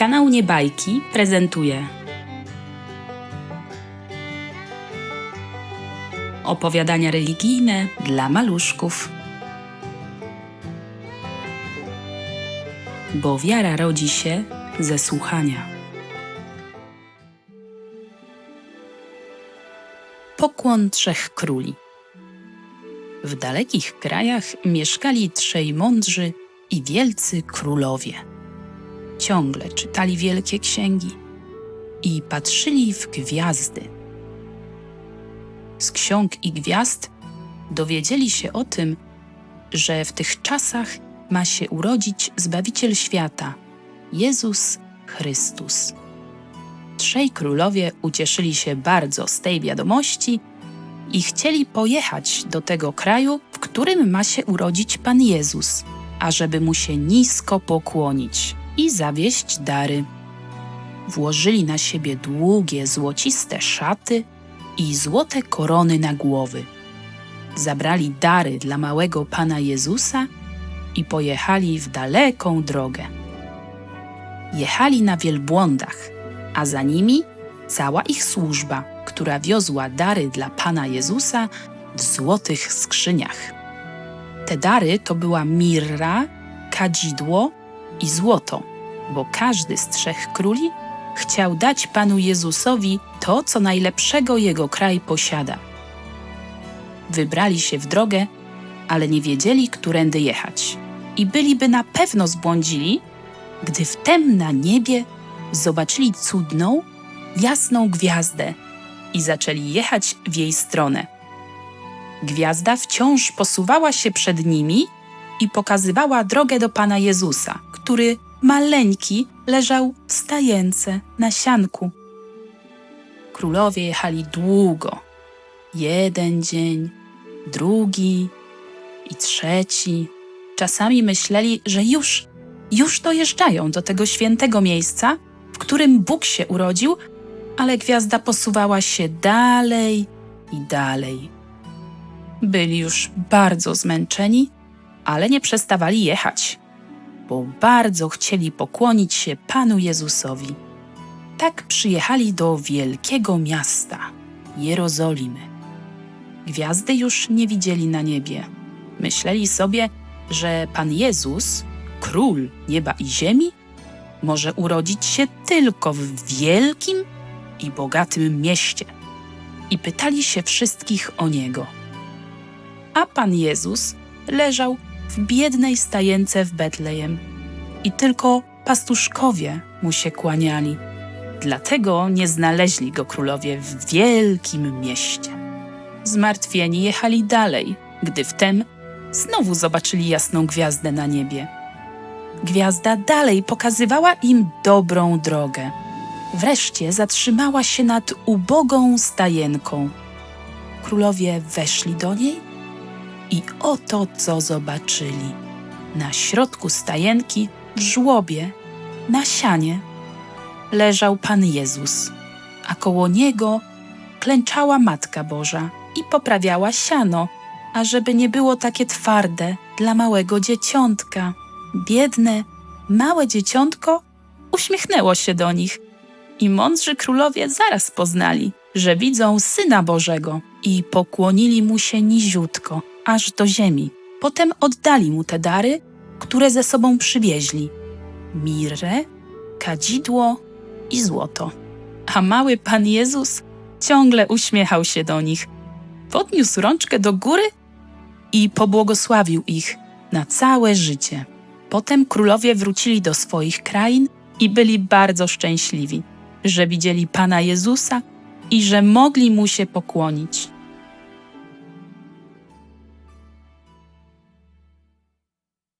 Kanał Niebajki prezentuje opowiadania religijne dla maluszków. Bo wiara rodzi się ze słuchania. Pokłon trzech króli. W dalekich krajach mieszkali trzej mądrzy i wielcy królowie. Ciągle czytali wielkie księgi i patrzyli w gwiazdy. Z ksiąg i gwiazd dowiedzieli się o tym, że w tych czasach ma się urodzić Zbawiciel świata, Jezus Chrystus. Trzej królowie ucieszyli się bardzo z tej wiadomości i chcieli pojechać do tego kraju, w którym ma się urodzić Pan Jezus, ażeby mu się nisko pokłonić i zawieść dary. Włożyli na siebie długie, złociste szaty i złote korony na głowy. Zabrali dary dla małego Pana Jezusa i pojechali w daleką drogę. Jechali na wielbłądach, a za nimi cała ich służba, która wiozła dary dla Pana Jezusa w złotych skrzyniach. Te dary to była mirra, kadzidło i złoto, bo każdy z trzech króli chciał dać Panu Jezusowi to, co najlepszego jego kraj posiada. Wybrali się w drogę, ale nie wiedzieli, którędy jechać. I byliby na pewno zbłądzili, gdy wtem na niebie zobaczyli cudną, jasną gwiazdę i zaczęli jechać w jej stronę. Gwiazda wciąż posuwała się przed nimi i pokazywała drogę do Pana Jezusa, który maleńki leżał w stajence na sianku. Królowie jechali długo. Jeden dzień, drugi i trzeci. Czasami myśleli, że już, już dojeżdżają do tego świętego miejsca, w którym Bóg się urodził, ale gwiazda posuwała się dalej i dalej. Byli już bardzo zmęczeni, ale nie przestawali jechać, bo bardzo chcieli pokłonić się Panu Jezusowi. Tak przyjechali do wielkiego miasta, Jerozolimy. Gwiazdy już nie widzieli na niebie. Myśleli sobie, że Pan Jezus, król nieba i ziemi, może urodzić się tylko w wielkim i bogatym mieście. I pytali się wszystkich o niego. A Pan Jezus leżał w biednej stajence w Betlejem i tylko pastuszkowie mu się kłaniali. Dlatego nie znaleźli go królowie w wielkim mieście. Zmartwieni jechali dalej, gdy wtem znowu zobaczyli jasną gwiazdę na niebie. Gwiazda dalej pokazywała im dobrą drogę. Wreszcie zatrzymała się nad ubogą stajenką. Królowie weszli do niej i oto co zobaczyli. Na środku stajenki, w żłobie, na sianie, leżał Pan Jezus, a koło niego klęczała Matka Boża i poprawiała siano, ażeby nie było takie twarde dla małego dzieciątka. Biedne, małe dzieciątko uśmiechnęło się do nich i mądrzy królowie zaraz poznali, że widzą Syna Bożego i pokłonili mu się niziutko, aż do ziemi. Potem oddali mu te dary, które ze sobą przywieźli: mirrę, kadzidło i złoto. A mały Pan Jezus ciągle uśmiechał się do nich. Podniósł rączkę do góry i pobłogosławił ich na całe życie. Potem królowie wrócili do swoich krain i byli bardzo szczęśliwi, że widzieli Pana Jezusa i że mogli mu się pokłonić.